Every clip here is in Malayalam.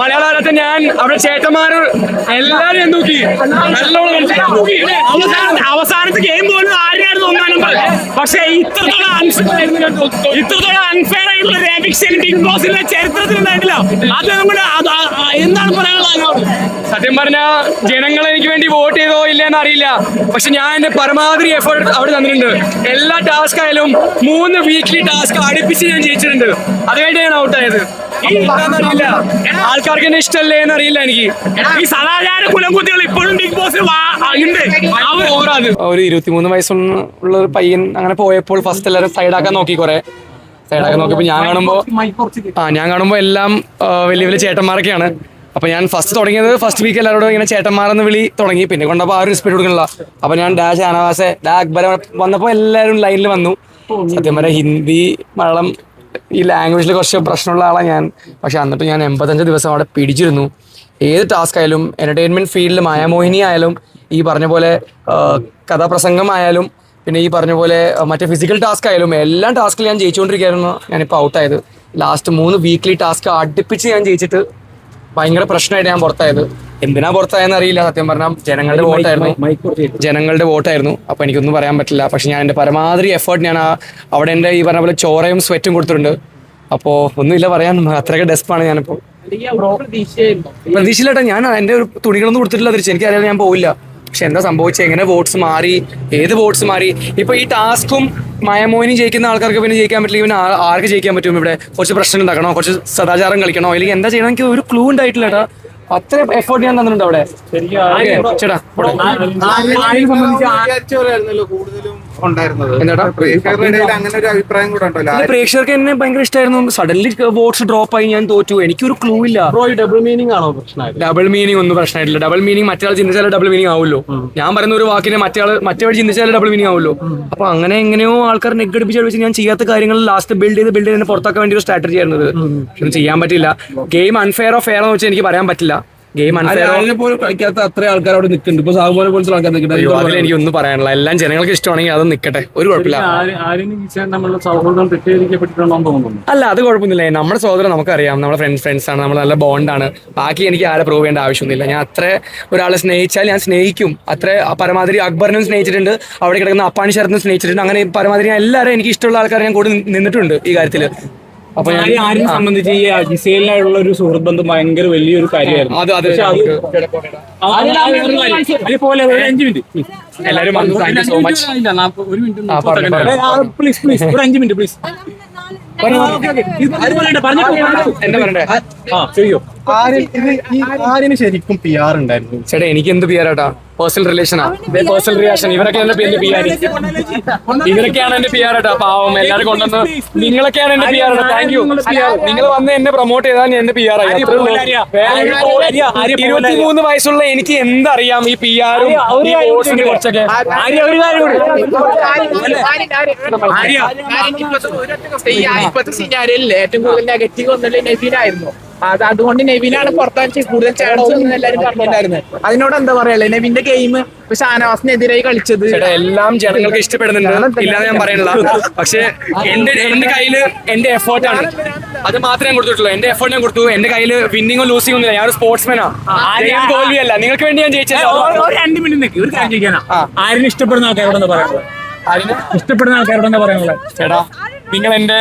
മലയാള താരത്തെ ഞാൻ അവിടെ ചേട്ടന്മാര് എല്ലാരും ഞാൻ നോക്കി. നല്ലോണം അവസാനത്തെ ഗെയിം പോലും ആരെയായിരുന്നു ഒന്നാം നമ്പർ പക്ഷെ ഇത്രത്തോളം ഇത്രത്തോളം അൺഫെയർ ആയിട്ടുള്ള ബിഗ് ബോസിന്റെ ചരിത്രത്തിൽ ഉണ്ടായിട്ടില്ല. അത് നമ്മുടെ എന്താണ് പറയാനുള്ളത് അതിനോട്? സത്യം പറഞ്ഞ ജനങ്ങൾ എനിക്ക് വേണ്ടി വോട്ട് ചെയ്തോ ഇല്ലെന്ന് അറിയില്ല. പക്ഷെ ഞാൻ എന്റെ പരമാവധി എഫേർട്ട് അവിടെ തന്നിട്ടുണ്ട്. എല്ലാ ടാസ്ക് ആയാലും മൂന്ന് വീക്ക്ലി ടാസ്ക് അടുപ്പിച്ച് ഞാൻ ജയിച്ചിട്ടുണ്ട്. അതുവേണ്ടി ഞാൻ ഔട്ട് ആൾക്കാർക്ക് എന്നെ ഇഷ്ടമല്ലേ എന്ന് അറിയില്ല എനിക്ക്. ഈ സദാചാര കുലംകുത്തികൾ ഇപ്പോഴും ബിഗ് ബോസ് ഉണ്ട് അവർ ഓവറാത് ഒരു ഇരുപത്തിമൂന്ന് വയസ്സുള്ള ഉള്ള ഒരു പയ്യൻ അങ്ങനെ പോയപ്പോൾ ഫസ്റ്റ് എല്ലാവരും സൈഡാക്കാൻ നോക്കി കുറെ. സൈഡാക്കാൻ നോക്കിയപ്പോൾ ഞാൻ കാണുമ്പോൾ ആ ഞാൻ കാണുമ്പോൾ എല്ലാം വലിയ വലിയ ചേട്ടന്മാരൊക്കെയാണ്. അപ്പൊ ഞാൻ ഫസ്റ്റ് തുടങ്ങിയത് ഫസ്റ്റ് വീക്ക് എല്ലാവരോടും ഇങ്ങനെ ചേട്ടന്മാരെന്ന് വിളി തുടങ്ങി. പിന്നെ കൊണ്ടപ്പോൾ ആ ഒരു റെസ്പെക്ട് കൊടുക്കണില്ല. അപ്പൊ ഞാൻ ഡാ ഷാനവാസെ ഡാ അക്ബർ വന്നപ്പോൾ എല്ലാവരും ലൈനിൽ വന്നു. സത്യം പറയാം ഹിന്ദി മലയാളം ഈ ലാംഗ്വേജിൽ കുറച്ച് പ്രശ്നമുള്ള ആളാണ് ഞാൻ. പക്ഷേ എന്നിട്ട് ഞാൻ എൺപത്തഞ്ച് ദിവസം അവിടെ പിടിച്ചിരുന്നു. ഏത് ടാസ്ക് ആയാലും എന്റർടൈൻമെന്റ് ഫീൽഡിൽ മായാമോഹിനി ആയാലും ഈ പറഞ്ഞ പോലെ കഥാപ്രസംഗമായാലും പിന്നെ ഈ പറഞ്ഞ പോലെ മറ്റേ ഫിസിക്കൽ ടാസ്ക് ആയാലും എല്ലാ ടാസ്കിലും ഞാൻ ജയിച്ചുകൊണ്ടിരിക്കുകയായിരുന്നു ഞാനിപ്പോൾ ഔട്ടായത് ലാസ്റ്റ് മൂന്ന് വീക്ക്ലി ടാസ്ക് അടുപ്പിച്ച് ഞാൻ ജയിച്ചിട്ട് ഭയങ്കര പ്രശ്നമായിട്ട് ഞാൻ പുറത്തായത്. എന്തിനാ പുറത്തായെന്ന് അറിയില്ല. സത്യം പറഞ്ഞാൽ ജനങ്ങളുടെ വോട്ടായിരുന്നു. ജനങ്ങളുടെ വോട്ടായിരുന്നു. അപ്പൊ എനിക്കൊന്നും പറയാൻ പറ്റില്ല. പക്ഷെ ഞാൻ എന്റെ പരമാവധി എഫേർട്ട് ഞാൻ അവിടെ എന്റെ ഈ പറഞ്ഞ പോലെ ചോറയും സ്വെറ്റും കൊടുത്തിട്ടുണ്ട്. അപ്പോ ഒന്നുമില്ല പറയാൻ അത്രയൊക്കെ ഡെസ്പാണ് ഞാനിപ്പോ. പ്രതീക്ഷയില്ല ഞാൻ എന്റെ ഒരു തുണികളൊന്നും കൊടുത്തിട്ടില്ല തിരിച്ച്. എനിക്കറിയാം ഞാൻ പോവില്ല. പക്ഷെ എന്താ സംഭവിച്ചത് എങ്ങനെ വോട്ട്സ് മാറി? ഏത് വോട്ട്സ് മാറി? ഇപ്പൊ ഈ ടാസ്കും മയമോയിനി ജയിക്കുന്ന ആൾക്കാർക്ക് പിന്നെ ജയിക്കാൻ പറ്റില്ല. പിന്നെ ആർക്ക് ജയിക്കാൻ പറ്റും ഇവിടെ? കുറച്ച് പ്രശ്നം ഉണ്ടാക്കണോ? കുറച്ച് സദാചാരം കളിക്കണോ? അല്ലെങ്കിൽ എന്താ ചെയ്യണം എനിക്ക് ഒരു ക്ലൂ ഉണ്ടായിട്ടില്ല അത്ര എഫോർട്ട് ഞാൻ തന്നിട്ടുണ്ട് അവിടെ ഓക്കേ, ചേട്ടാ ഇവിടെ. കൂടുതലും ഉണ്ടായിരുന്നത് ആ- പ്രേക്ഷകരുടെ ഇടയിൽ അങ്ങനെ ഒരു അഭിപ്രായം കൂടെ പ്രേക്ഷകർക്ക് എന്നെ ഭയങ്കര ഇഷ്ടമായിരുന്നു സഡൻലി വോട്ട്സ് ഡ്രോപ്പ് ആയി ഞാൻ തോറ്റു. എനിക്കൊരു ക്ലൂ ഇല്ല. ഡബിൾ മീനിങ് ആണോ പ്രശ്നമായത് ഡബിൾ മീനിങ് ഒന്നും പ്രശ്നമായിട്ടില്ല ഡബിൾ മീനിങ് മറ്റേ ചിന്തിച്ചാലും ഡബിൾ മീനിങ് ആവുമല്ലോ ഞാൻ പറയുന്ന ഒരു വാക്കിനെ മറ്റേ മറ്റേ വഴി ചിന്തിച്ചാലും ഡബിൾ മീനിങ് ആവുമല്ലോ അപ്പൊ അങ്ങനെ എങ്ങനെയോ ആൾക്കാർ നെഗഡിപ്പിച്ച് അടിപ്പിച്ച് ഞാൻ ചെയ്യാത്ത കാര്യങ്ങൾ ലാസ്റ്റ് ബിൽഡ് ചെയ്ത് ബിൽഡ് ചെയ്ത് പുറത്താക്കാൻ വേണ്ടി ഒരു സ്ട്രാറ്റജി ആയിരുന്നത് ചെയ്യാൻ പറ്റില്ല. ഗെയിം അൺഫെയർ ഓഫ് ഫെയർ എന്ന് വെച്ചാൽ എനിക്ക് പറയാൻ പറ്റില്ല. ഗെയിം അതിനെ പോലും കളിക്കാത്ത അത്ര ആൾക്കാർ അവിടെ നിൽക്കുന്നുണ്ട്. ഇപ്പൊ സാഹുപോലെ പോലത്തെ ആൾക്കാർ നിൽക്കുന്നുണ്ട്. എനിക്ക് ഒന്നും പറയാനില്ല എല്ലാം ജനങ്ങൾക്ക് ഇഷ്ടമാണെങ്കിൽ അത് നിൽക്കട്ടെ. ഒരു കുഴപ്പമില്ല. അല്ല അത് കുഴപ്പമൊന്നുമില്ല. നമ്മുടെ സഹോദരൻ നമുക്കറിയാം. നമ്മുടെ ഫ്രണ്ട്സ് ഫ്രണ്ട്സ് ആണ്. നമ്മൾ നല്ല ബോണ്ടാണ് ബാക്കി എനിക്ക് ആരെ പ്രൂവ് ചെയ്യേണ്ട ആവശ്യമൊന്നുമില്ല. ഞാൻ അത്ര ഒരാളെ സ്നേഹിച്ചാൽ ഞാൻ സ്നേഹിക്കും. അത്ര പരമാതിരി അക്ബറിനും സ്നേഹിച്ചിട്ടുണ്ട്. അവിടെ കിടക്കുന്ന അപ്പാണി ശരത്തിനും സ്നേഹിച്ചിട്ടുണ്ട്. അങ്ങനെ പരമാതിരി ഞാൻ എല്ലാവരും എനിക്ക് ഇഷ്ടമുള്ള ആൾക്കാരെ ഞാൻ കൂടെ നിന്നിട്ടുണ്ട് ഈ കാര്യത്തിൽ അപ്പൊ ഞാൻ ആരും സംബന്ധിച്ച് ഈ അജിസേലിനായുള്ള ഒരു സുഹൃത്ത് ബന്ധം ഭയങ്കര വലിയൊരു കാര്യമായിരുന്നു. ഒരു കാര്യം. പോലെ ഒരു അഞ്ച് മിനിറ്റ്. എല്ലാവരും വന്നു. താങ്ക് സോ മച്ച് ഒരു മിനിറ്റ് ആ, പറഞ്ഞു, പറഞ്ഞു. പ്ലീസ് പ്ലീസ് ഒരു അഞ്ച് മിനിറ്റ് പ്ലീസ് പറയണ്ടേ? ആ ചെയ്യോ ആര്യന് ശരിക്കും പി ആർ ഉണ്ടായിരുന്നു. ചേട്ടാ എനിക്ക് എന്ത് പിയാറാട്ടാ പേഴ്സണൽ റിലേഷനാ പേഴ്സണൽ റിയാക്ഷൻ ഇവരൊക്കെ എന്റെ എന്റെ പി ആർ ഇവരൊക്കെയാണ് എന്റെ പി ആർ ആട്ടാ പാവം. എല്ലാവരും കൊണ്ടുവന്ന് നിങ്ങളൊക്കെയാണ് എന്റെ പി ആർ താങ്ക് യു നിങ്ങൾ വന്ന് എന്നെ പ്രൊമോട്ട് ചെയ്താൽ ഞാൻ എന്റെ പി ആർ ആയി. ഇരുപത്തിമൂന്ന് വയസ്സുള്ള എനിക്ക് എന്തറിയാം ഈ പി ആറും കുറച്ചൊക്കെ? ഏറ്റവും കൂടുതൽ നെഗറ്റീവ് വന്നത് നെവിനായിരുന്നു അത് അതുകൊണ്ട് നെവിനാണ് പുറത്താൻ കൂടുതൽ ചാൻസ് എല്ലാവരും അതിനോട് എന്താ പറയാ? നെവിന്റെ ഗെയിം ഇപ്പൊ ഷാനവാസിനെതിരായി കളിച്ചത്. എല്ലാം ജനങ്ങൾക്ക് ഇഷ്ടപ്പെടുന്നുണ്ട്. ഇല്ലാതെ ഞാൻ പറയണില്ല. പക്ഷെ എന്റെ എന്റെ കയ്യിൽ എന്റെ ആണ്. അത് മാത്രമേ ഞാൻ കൊടുത്തിട്ടുള്ളൂ. എന്റെ എഫേർട്ട് ഞാൻ കൊടുത്തു. എന്റെ കയ്യിൽ വിന്നിങ്ങോ ലൂസിംഗോ ഒന്നുമില്ല. ഞാൻ ഒരു സ്പോർട്സ്മാനാ ജയം തോൽവിയല്ല. നിങ്ങൾക്ക് വേണ്ടി ഞാൻ ജയിച്ചത് ഒരു രണ്ട് മിനിറ്റ് ഒരു കാര്യം ചോദിക്കാനാ. ആരും ഇഷ്ടപ്പെടുന്ന ആൾക്കാരോട് എന്താ പറയാനുള്ളത്? ഇഷ്ടപ്പെടുന്ന ആൾക്കാരോടൊന്ന് പറയാനുള്ളത് ചേട്ടാ നിങ്ങൾ എന്റെ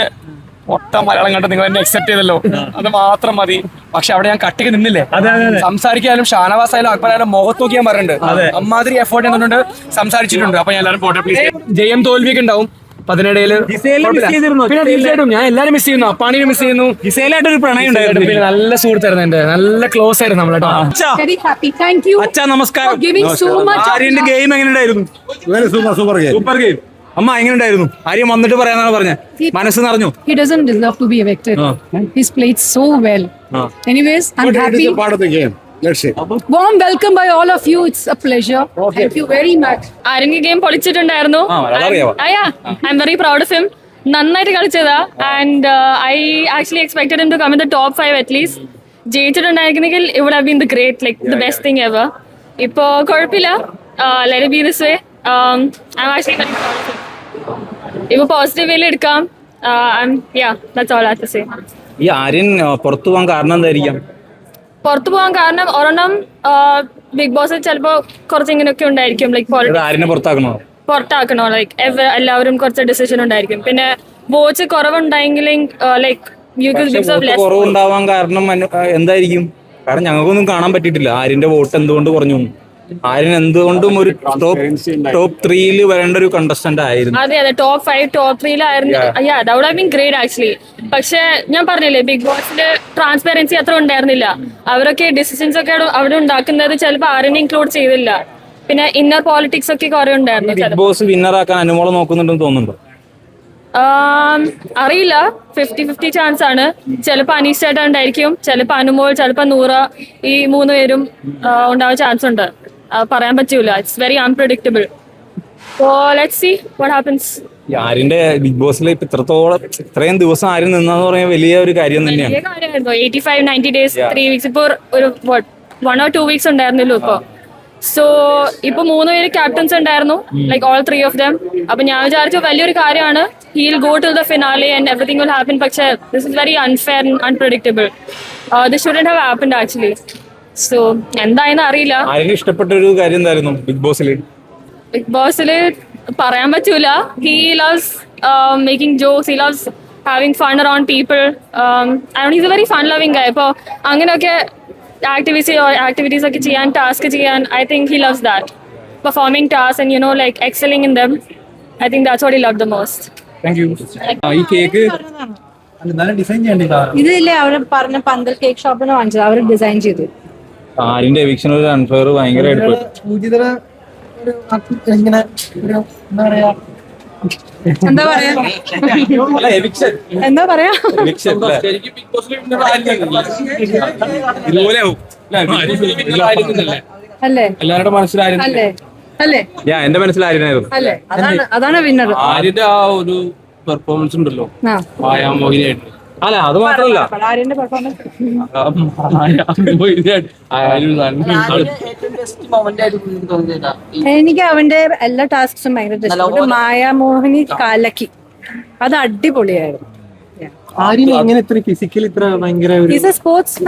മൊത്തം മലയാളം കണ്ട് നിങ്ങൾ എന്നെ അക്സെപ്റ്റ് ചെയ്തല്ലോ. അത് മാത്രം മതി. പക്ഷെ അവിടെ ഞാൻ കട്ടിക്ക് നിന്നില്ലേ? അതെ, അതെ, അതെ. സംസാരിക്കാനും ഷാനവാസ് ആയാലും അക്ബർ ആയാലും മുഖത്ത് നോക്കി ഞാൻ പറഞ്ഞിട്ടുണ്ട് അമ്മാതിരി എഫേർട്ട് എന്നിട്ടുണ്ട് സംസാരിച്ചിട്ടുണ്ട്. അപ്പൊ ഞാൻ എല്ലാവരും പോട്ടെ പ്ലീസ് ജയം തോൽവിയൊക്കെ ഉണ്ടാവും. അതിനിടയിൽ? പിന്നെ തീർച്ചയായിട്ടും ഞാൻ മിസ് ചെയ്യുന്നു. അപ്പാണിനെ മിസ് ചെയ്യുന്നു. ഒരു പ്രണയം പിന്നെ നല്ല സുഹൃത്തായിരുന്നു എന്റെ നല്ല ക്ലോസ് ആയിരുന്നു നമ്മളേട്ടോ അച്ഛാ. Very happy. Thank you അച്ഛാ നമസ്കാരം. ഗെയിം എങ്ങനെ ഉണ്ടായിരുന്നു? Super super game super game അമ്മ എങ്ങനെ ഉണ്ടായിരുന്നു ആര്യം വന്നിട്ട് പറയാന്നാണ് പറഞ്ഞത്? മനസ്സ് നിറഞ്ഞു? He doesn't deserve to be evicted. Ah. He's played so well. Anyways, I'm happy. a part of the game let's see Warm welcome by all of you. It's a pleasure. Thank you very much. ആരെങ്കിലും ഗെയിം പൊളിച്ചിട്ടുണ്ടായിരുന്നു? ആ, yeah I am very proud of him നന്നായിട്ട് കളിച്ചതാ. And I actually expected him to come in the top five at least ജയിച്ചിട്ടുണ്ടായിരുന്നെങ്കിൽ it would have been the great like the best thing ever ഇപ്പോ കുഴപ്പമില്ല. Let be this way I actually him ഇപ്പൊ പോസിറ്റീവ് എടുക്കാം. ഈ ആര്യൻ പുറത്തു പോകാൻ കാരണം എന്തായിരിക്കാം? പുറത്തു പോകാൻ കാരണം ഒരെണ്ണം ബിഗ് ബോസ് ചിലപ്പോ കുറച്ച് ഇങ്ങനെയൊക്കെ ഉണ്ടായിരിക്കും ലൈക് ആര്യനെ പുറത്താക്കണോ? പുറത്താക്കണോ? ലൈക് എല്ലാവരും കുറച്ച് ഡിസിഷൻ ഉണ്ടായിരിക്കും. പിന്നെ വോച്ച് കുറവുണ്ടായെങ്കിൽ ലൈക്ക് കുറവുണ്ടാവാൻ കാരണം എന്തായിരിക്കും? കാരണം ഞങ്ങൾക്കൊന്നും കാണാൻ പറ്റിയിട്ടില്ല. ആര്യന്റെ വോട്ട് എന്തുകൊണ്ട് കുറഞ്ഞു. ആര്യൻ എന്തുകൊണ്ടും ഒരു ടോപ്പ് ടോപ്പ് ത്രീയിൽ വരേണ്ട ഒരു കണ്ടസ്റ്റന്റ് ആയിരുന്നു. അതെ അതെ top five top ത്രീയിലായിരുന്നു yeah would have been great actually പക്ഷെ ഞാൻ പറഞ്ഞില്ലേ ബിഗ് ബോസിന്റെ ട്രാൻസ്പെറൻസി അത്ര ഉണ്ടായിരുന്നില്ല. അവരൊക്കെ ഡിസിഷൻസ് ഒക്കെ അവിടെ- ഉണ്ടാക്കുന്നത് ചിലപ്പോൾ ആരെയും ഇൻക്ലൂഡ് ചെയ്തില്ല. പിന്നെ ഇന്നർ പോളിറ്റിക്സ് ഒക്കെ കുറെ ഉണ്ടായിരുന്നു ബിഗ് ബോസ് വിന്നർ ആക്കാൻ അനുമോളം നോക്കുന്നുണ്ടെന്ന് തോന്നുന്നുണ്ടോ? ആം, അറിയില്ല. ഫിഫ്റ്റി ഫിഫ്റ്റി ചാൻസ് ആണ്. ചിലപ്പോ അനീഷ് ചേട്ടൻ ഉണ്ടായിരിക്കും. ചിലപ്പോ അനുമോൾ ചിലപ്പോ നൂറ ഈ മൂന്ന് പേരും ഉണ്ടാവാൻ ചാൻസ് ഉണ്ട്. പറയാൻ പറ്റൂല. It's very unpredictable so let see what happens ഈ ആര്യന്റെ ബിഗ് ബോസിൽ ഇപ്പൊ ഇത്രത്തോളം ഇത്രയും ദിവസം ആരും നിന്നെന്ന് പറയാൻ വലിയ ഒരു കാര്യം തന്നെയാണ്. വലിയ കാര്യമായിരുന്നു. Eighty five ninety days three weeks ഇപ്പോൾ ഒരു വൺ ഓർ ടു വീക്സ് ഉണ്ടായിരുന്നല്ലോ ഇപ്പൊ. സോ ഇപ്പൊ മൂന്ന് പേര് ക്യാപ്റ്റൻസ് ഉണ്ടായിരുന്നു like all three of them അപ്പൊ ഞാൻ വിചാരിച്ചു വലിയൊരു കാര്യമാണ്. He'll go to the finale and everything will happen പക്ഷേ this is very unfair unpredictable this shouldn't have happened actually so എന്തായെന്ന് അറിയില്ല. ആരെങ്കിലും ഇഷ്ടപ്പെട്ട ഒരു കാര്യം എന്തായിരുന്നു ബിഗ് ബോസിൽ ബിഗ് ബോസിൽ പറയാൻ പറ്റൂല. He loves making jokes he loves having fun around people is a very fun loving guy ഇപ്പോൾ അങ്ങനെയൊക്കെ ആക്ടിവിറ്റി ആക്ടിവിറ്റീസ് ഒക്കെ ചെയ്യാൻ ടാസ്ക് ചെയ്യാൻ I think he loves that performing task and you know like excelling in them I think that's what he love the most thank you ഈ കേക്ക് ഇതില്ലേ അവർ പറഞ്ഞ പന്തൽ കേക്ക് ഷോപ്പിന് വാങ്ങിച്ചത്. അവർ ഡിസൈൻ ചെയ്തു. ആര്യന്റെ എവിക്ഷൻ ഒരു അൺഫെയർ ഭയങ്കരമായിട്ട് ഒരു അക്ക് ഇങ്ങനെ ഒരു എന്താ പറയാ? എന്താ പറയാ? എവിക്ഷൻ എന്താ പറയാ? അല്ലേ? എല്ലാവരുടെ മനസ്സിലായിരുന്നു അല്ലേ? ഞാൻ എന്റെ മനസ്സിലായിരുന്നു അല്ലേ? അതാണ് അതാണ് വിന്നർ ആര്യന്റെ ആ ഒരു പെർഫോമൻസ് ഉണ്ടല്ലോ. ആ. മായാമോഹിനിയായിട്ട് അല്ല അത് പെർഫോമൻസ് എനിക്ക് അവന്റെ എല്ലാ ടാസ്ക്സും ഭയങ്കര ഇഷ്ടപ്പെട്ടു മായാമോഹിനി കാലക്കി. അത് അടിപൊളിയായിരുന്നു. ആര്യൻ എങ്ങനെ ഇത്ര ഫിസിക്കലി ഇത്ര ഭയങ്കര ഒരു ഈസ് എ സ്പോർട്സ്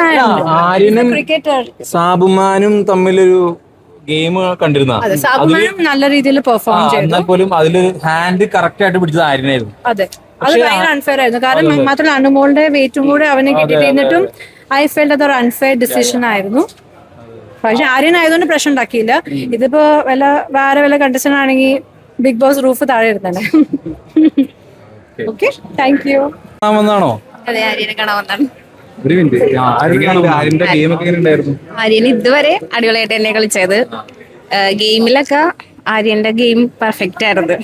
ക്രിക്കറ്റർ സാബുമാനും തമ്മിലൊരു ഗെയിം കണ്ടിരുന്ന? നല്ല രീതിയിൽ പെർഫോം ചെയ്തു. എന്നാൽ പോലും അതിൽ ഹാൻഡ് കറക്റ്റ് ആയിട്ട് പിടിച്ചത് ആര്യനായിരുന്നു. അതെ. അത് ഭയങ്കര അൺഫെയർ ആയിരുന്നു. കാരണം മാത്രമല്ല അനുമോളുടെ വെയിറ്റും കൂടെ അവനെ കിട്ടിയിരുന്നിട്ടും ഐ ഫെൽഡ് അതൊരു അൺഫെയർ ഡിസിഷൻ ആയിരുന്നു. പക്ഷെ ആര്യൻ ആയതുകൊണ്ട് പ്രശ്നം ഉണ്ടാക്കിയില്ല. ഇതിപ്പോ വല്ല വേറെ വല്ല കണ്ടീഷൻ ആണെങ്കിൽ ബിഗ് ബോസ് റൂഫ് താഴെ ഇരുന്നെ ഓക്കെ താങ്ക് യു വന്നാണോ? അതെ ആര്യനെ കാണാൻ വന്നാണ്. ഒരു ആര്യൻ ഇതുവരെ അടിപൊളിയായിട്ട് തന്നെ കളിച്ചത്. ഗെയിമിലൊക്കെ ആര്യന്റെ ഗെയിം പെർഫെക്റ്റ് ആയിരുന്നു.